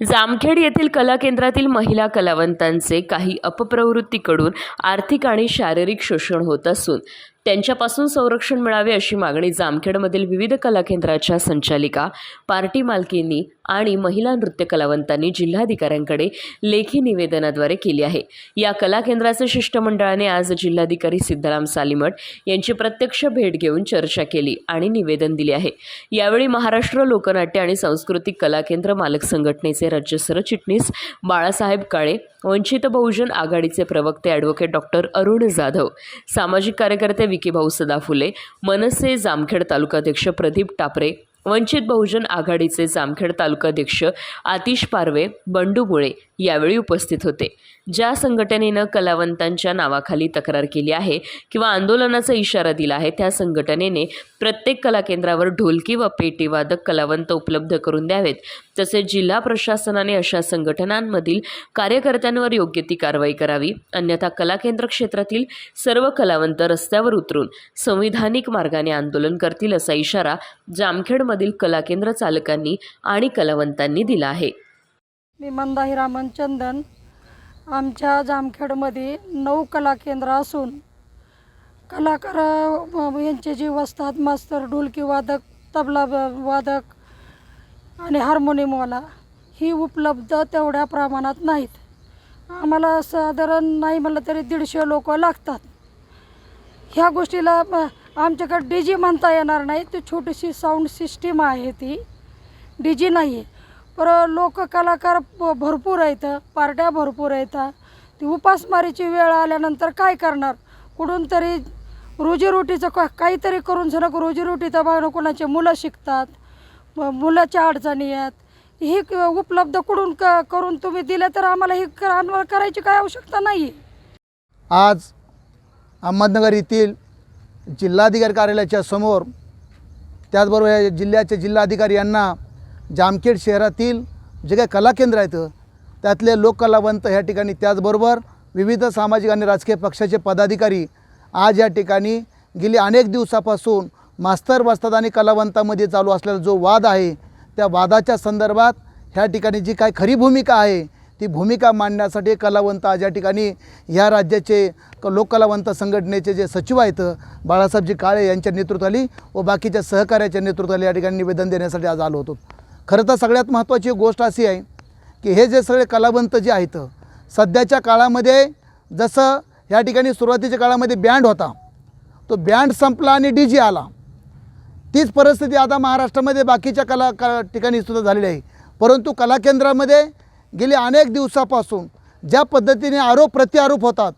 जामखेड येथील कला केंद्रातील महिला कलावंतांचे काही अपप्रवृत्तीकडून आर्थिक आणि शारीरिक शोषण होत असून त्यांच्यापासून संरक्षण मिळावे अशी मागणी जामखेडमधील विविध कला केंद्राच्या संचालिका पार्टी मालकींनी आणि महिला नृत्य कलावंतांनी जिल्हाधिकाऱ्यांकडे लेखी निवेदनाद्वारे केली आहे. या कला केंद्राचे शिष्टमंडळाने आज जिल्हाधिकारी सिद्धाराम सालीमठ यांची प्रत्यक्ष भेट घेऊन चर्चा केली आणि निवेदन दिले आहे. यावेळी महाराष्ट्र लोकनाट्य आणि सांस्कृतिक कला केंद्र मालक संघटनेचे राज्य सरचिटणीस बाळासाहेब काळे वंचित बहुजन आघाडीचे प्रवक्ते ॲडव्होकेट डॉक्टर अरुण जाधव सामाजिक कार्यकर्ते भिकेभाऊ सदा फुले मनसे जामखेड तालुकाध्यक्ष प्रदीप टापरे वंचित बहुजन आघाडीचे जामखेड तालुकाध्यक्ष आतिश पारवे बंडू मुळे यावेळी उपस्थित होते. ज्या संघटनेनं कलावंतांच्या नावाखाली तक्रार केली आहे किंवा आंदोलनाचा इशारा दिला आहे त्या संघटनेने प्रत्येक कला केंद्रावर ढोलकी व पेटीवादक कलावंत उपलब्ध करून द्यावेत. तसेच जिल्हा प्रशासनाने अशा संघटनांमधील कार्यकर्त्यांवर योग्य ती कारवाई करावी अन्यथा कला केंद्र क्षेत्रातील सर्व कलावंत रस्त्यावर उतरून संविधानिक मार्गाने आंदोलन करतील असा इशारा जामखेड जामखेडमधील कला केंद्र चालकांनी आणि कलावंतांनी दिला आहे. मी मंदाही रामनचंदन आमच्या जामखेडमध्ये नऊ कला केंद्र असून कलाकार यांचे जे वस्तात मास्तर ढोलकी वादक तबला वादक आणि हार्मोनियमवाला ही उपलब्ध तेवढ्या प्रमाणात नाहीत. आम्हाला साधारण नाही म्हणलं तरी दीडशे लोक लागतात. ह्या गोष्टीला आमच्याकडे डी जी म्हणता येणार नाही. ती छोटीशी साऊंड सिस्टीम आहे ती. डी जी नाही आहे पर लोक कलाकार भरपूर आहेत. पार्ट्या भरपूर आहेत. ती उपासमारीची वेळ आल्यानंतर काय करणार? कुठून तरी रोजीरोटीचं का काहीतरी करून सनक रोजीरोटी बघणं कोणाचे मुलं शिकतात मुलाच्या अडचणी आहेत. ही क- उपलब्ध कुठून क करून तुम्ही दिलं तर आम्हाला ही करायची काय आवश्यकता नाही आहे आज अहमदनगर येथील जिल्हाधिकारी कार्यालयाच्या समोर त्याचबरोबर या जिल्ह्याचे जिल्हाधिकारी यांना जामखेड शहरातील जे काही कलाकेंद्र आहेत त्यातले लोककलावंत ह्या ठिकाणी त्याचबरोबर विविध सामाजिक आणि राजकीय पक्षाचे पदाधिकारी आज या ठिकाणी गेली अनेक दिवसापासून मास्तर वस्ताद आणि कलावंतामध्ये चालू असलेला जो वाद आहे त्या वादाच्या संदर्भात ह्या ठिकाणी जी काय खरी भूमिका आहे ती भूमिका मांडण्यासाठी कलावंत आज या ठिकाणी ह्या राज्याचे क लोककलावंत संघटनेचे जे सचिव आहेत बाळासाहेबजी काळे यांच्या नेतृत्वाली व बाकीच्या सहकार्याच्या नेतृत्वाली या ठिकाणी निवेदन देण्यासाठी आज आलो होतो. खरं तर सगळ्यात महत्त्वाची गोष्ट अशी आहे की हे जे सगळे कलावंत जे आहेत सध्याच्या काळामध्ये जसं ह्या ठिकाणी सुरुवातीच्या काळामध्ये बँड होता तो बँड संपला आणि डी जे आला. तीच परिस्थिती आता महाराष्ट्रामध्ये बाकीच्या कला का ठिकाणी सुद्धा झालेली आहे. परंतु कला केंद्रामध्ये गेली अनेक दिवसापासून ज्या पद्धतीने आरोप प्रत्यारोप होतात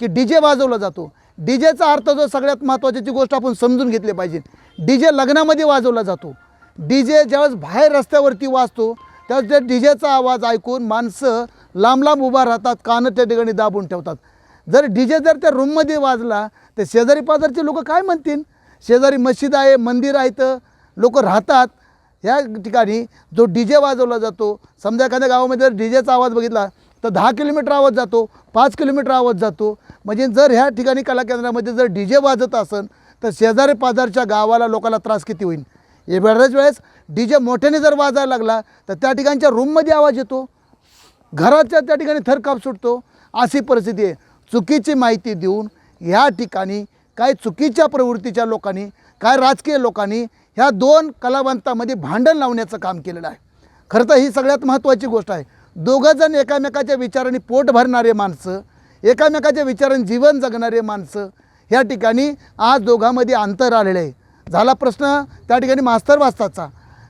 की डी जे वाजवला जातो. डी जेचा अर्थ जो सगळ्यात महत्त्वाची गोष्ट आपण समजून घेतली पाहिजे. डी जे लग्नामध्ये वाजवला जातो. डी जे ज्यावेळेस बाहेर रस्त्यावरती वाजतो त्यावेळेस त्या डी जेचा आवाज ऐकून माणसं लांब लांब उभा राहतात कानं त्या ठिकाणी दाबून ठेवतात. जर डी जे जर त्या रूममध्ये वाजला तर शेजारी पाजारचे लोक काय म्हणतील? शेजारी मस्जिद आहे मंदिर आहे तर लोक राहतात ह्या ठिकाणी जो डी जे वाजवला जातो समजा एखाद्या गावामध्ये जर डी जेचा आवाज बघितला तर दहा किलोमीटर आवाज जातो पाच किलोमीटर आवाज जातो. म्हणजे जर ह्या ठिकाणी कला केंद्रामध्ये जर डी जे वाजत असेल तर शेजारी पाजारच्या गावाला लोकांना त्रास किती होईल? हे बऱ्याच वेळेस डी जे मोठ्याने जर वाजायला लागला तर त्या ठिकाणच्या रूममध्ये आवाज येतो. घराच्या त्या ठिकाणी थरकाप सुटतो. अशी परिस्थिती आहे. चुकीची माहिती देऊन ह्या ठिकाणी काय चुकीच्या प्रवृत्तीच्या लोकांनी काय राजकीय लोकांनी ह्या दोन कलावंतामध्ये भांडण लावण्याचं काम केलेलं आहे. खरं तर ही सगळ्यात महत्त्वाची गोष्ट आहे. दोघंजण एकामेकाच्या विचाराने पोट भरणारे माणसं एकामेकाच्या विचाराने जीवन जगणारे माणसं ह्या ठिकाणी आज दोघांमध्ये अंतर आलेलं आहे. झाला प्रश्न त्या ठिकाणी मास्तर वाजताचा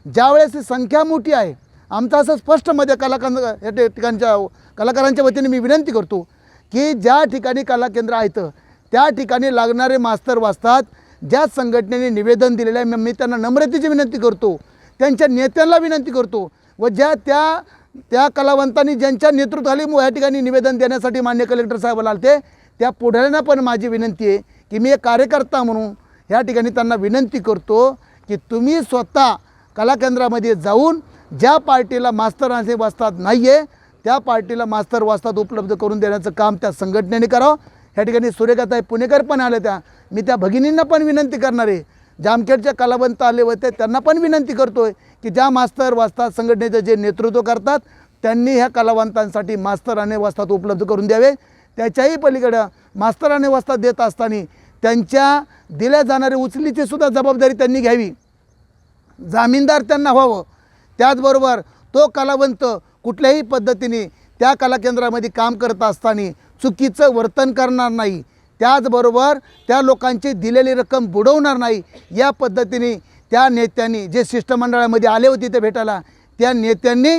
ज्यावेळेस ही संख्या मोठी आहे आमचा असं स्पष्टमध्ये कलाकार या ठिकाणच्या कलाकारांच्या वतीने मी विनंती करतो की ज्या ठिकाणी कलाकेंद्र आहेत त्या ठिकाणी लागणारे मास्तर वाचतात ज्या संघटनेने निवेदन दिलेलं आहे मी त्यांना नम्रतेची विनंती करतो त्यांच्या नेत्यांना विनंती करतो व ज्या त्या त्या कलावंतांनी ज्यांच्या नेतृत्वाखाली या ठिकाणी निवेदन देण्यासाठी मान्य कलेक्टर साहेबाला आलते त्या पुढाऱ्यांना पण माझी विनंती आहे की मी एक कार्यकर्ता म्हणून ह्या ठिकाणी त्यांना विनंती करतो की तुम्ही स्वतः कला केंद्रामध्ये जाऊन ज्या पार्टीला मास्तर असे वाचतात नाही आहे त्या पार्टीला मास्तर वाचतात उपलब्ध करून देण्याचं काम त्या संघटनेने करावं. ह्या ठिकाणी सूर्यकाताई पुणेकर पण आले त्या. मी त्या भगिनींना पण विनंती करणार आहे. जामखेडच्या कलावंत आले होते त्यांना पण विनंती करतो आहे की ज्या मास्तर वाचतात संघटनेचं जे नेतृत्व करतात त्यांनी ह्या कलावंतांसाठी मास्तर आणि वस्तात उपलब्ध करून द्यावे. त्याच्याही पलीकडं मास्तर आणि वस्तात देत असताना त्यांच्या दिल्या जाणाऱ्या उचलीची सुद्धा जबाबदारी त्यांनी घ्यावी. जामीनदार त्यांना व्हावं. त्याचबरोबर तो कलावंत कुठल्याही पद्धतीने त्या कला केंद्रामध्ये काम करत असताना चुकीचं वर्तन करणार नाही. त्याचबरोबर त्या लोकांची दिलेली रक्कम बुडवणार नाही. या पद्धतीने त्या नेत्यांनी जे शिष्टमंडळामध्ये आले होते ते भेटायला त्या नेत्यांनी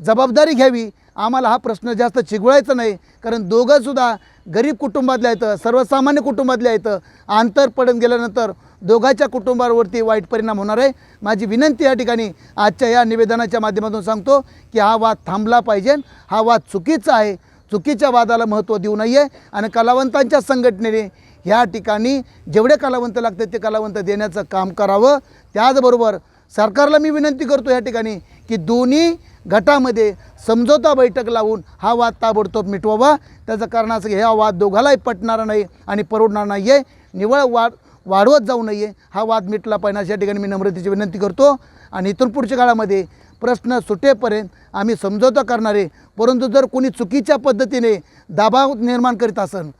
जबाबदारी घ्यावी. आम्हाला हा प्रश्न जास्त चिघळायचा नाही. कारण दोघंसुद्धा गरीब कुटुंबातले आहेत सर्वसामान्य कुटुंबातले आहेत. आंतर पडून गेल्यानंतर दोघांच्या कुटुंबावरती वाईट परिणाम होणार आहे. माझी विनंती या ठिकाणी आजच्या या निवेदनाच्या माध्यमातून सांगतो की हा वाद थांबला पाहिजे. हा वाद चुकीचा आहे. चुकीच्या वादाला महत्त्व देऊ नये आणि कलावंतांच्या संघटनेने ह्या ठिकाणी जेवढे कलावंत लागतात ते कलावंत देण्याचं काम करावं. त्याचबरोबर सरकारला मी विनंती करतो या ठिकाणी की दोन्ही गटामध्ये समझोता बैठक लावून हा वाद ताबडतोब मिटवावा. त्याचं कारण असं की हा वाद दोघालाही पटणारा नाही आणि परवडणार नाही आहे निवळ वाद वाढवत जाऊ नये. हा वाद मिटला पाहिजे अशा ठिकाणी मी नम्रतेची विनंती करतो. आणि इथून पुढच्या काळामध्ये प्रश्न सुटेपर्यंत आम्ही समझोता करणार. आहे परंतु जर कोणी चुकीच्या पद्धतीने दाबाव निर्माण करीत असेल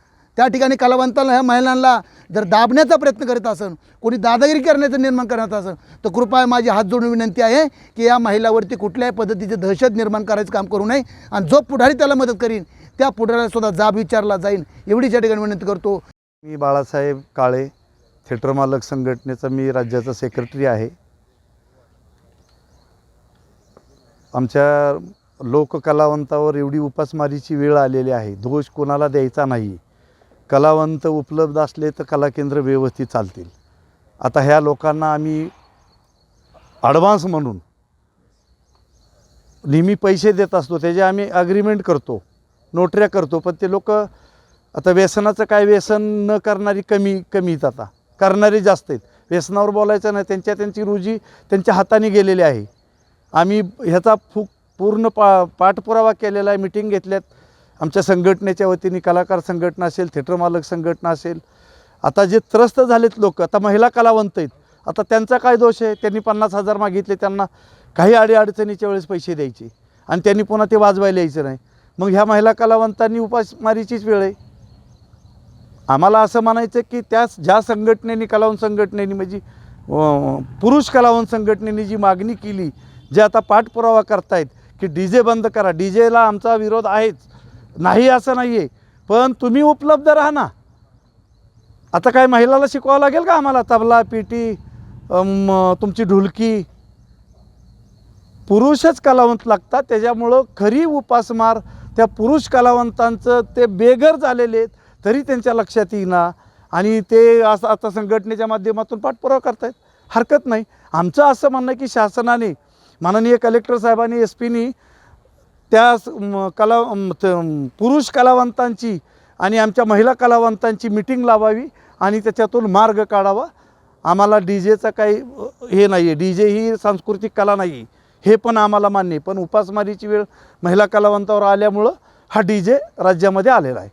त्या ठिकाणी कलावंताला ह्या महिलांना जर दाबण्याचा प्रयत्न करीत असन कोणी दादागिरी करण्याचं निर्माण करत असेल तर कृपया माझी हात जोडून विनंती आहे की या महिलावरती कुठल्याही पद्धतीचे दहशत निर्माण करायचं काम करू नये आणि जो पुढारी त्याला मदत करीन त्या पुढाऱ्यालासुद्धा जाब विचारला जाईल एवढीच या ठिकाणी विनंती करतो. मी बाळासाहेब काळे थिएटर मालक संघटनेचा मी राज्याचा सेक्रेटरी आहे. आमच्या लोककलावंतावर एवढी उपासमारीची वेळ आलेली आहे दोष कोणाला द्यायचा नाही. कलावंत उपलब्ध असले तर कला केंद्र व्यवस्थित चालतील. आता ह्या लोकांना आम्ही ॲडव्हान्स म्हणून नेहमी पैसे देत असतो त्याचे आम्ही अग्रीमेंट करतो नोटऱ्या करतो पण ते लोक आता व्यसनाचं काय व्यसन न करणारी कमी कमीच आता. करणारी जास्त आहेत. व्यसनावर बोलायचं नाही त्यांच्या त्यांची रोजी त्यांच्या हाताने गेलेली आहे. आम्ही ह्याचा फू पूर्ण पा पाठपुरावा केलेला आहे मिटिंग घेतल्यात. आमच्या संघटनेच्या वतीने कलाकार संघटना असेल थिएटर मालक संघटना असेल आता जे त्रस्त झालेत लोक आता महिला कलावंत आहेत आता त्यांचा काय दोष आहे? त्यांनी पन्नास हजार मागितले त्यांना काही अडीअडचणीच्या वेळेस पैसे द्यायचे आणि त्यांनी पुन्हा ते वाजवायला यायचं नाही. मग ह्या महिला कलावंतांनी उपासमारीचीच वेळ आहे. आम्हाला असं म्हणायचं की त्या ज्या संघटनेने कलावंत संघटनेने म्हणजे पुरुष कलावंत संघटनेने जी मागणी केली जे आता पाठपुरावा करतायत की डी जे बंद करा डी जेला आमचा विरोध आहेच नाही असं नाही आहे पण तुम्ही उपलब्ध राहा ना. आता काय महिलाला शिकवावं लागेल का आम्हाला? तबला पेटी तुमची ढुलकी? पुरुषच कलावंत लागतात त्याच्यामुळं खरी उपासमार त्या पुरुष कलावंतांचं ते बेघर झालेले आहेत तरी त्यांच्या लक्षात येईना. आणि ते असं आता संघटनेच्या माध्यमातून पाठपुरावा करतायत. हरकत नाही. आमचं असं म्हणणं आहे की शासनाने माननीय कलेक्टर साहेबांनी एस पीनी त्या कला त- पुरुष कलावंतांची आणि आमच्या महिला कलावंतांची मिटिंग लावावी आणि त्याच्यातून मार्ग काढावा. आम्हाला डी जेचा काही हे नाही आहे डी जे ही सांस्कृतिक कला नाही आहे हे पण आम्हाला मान्य आहे. पण उपासमारीची वेळ महिला कलावंतावर आल्यामुळं हा डी जे राज्यामध्ये आलेला आहे.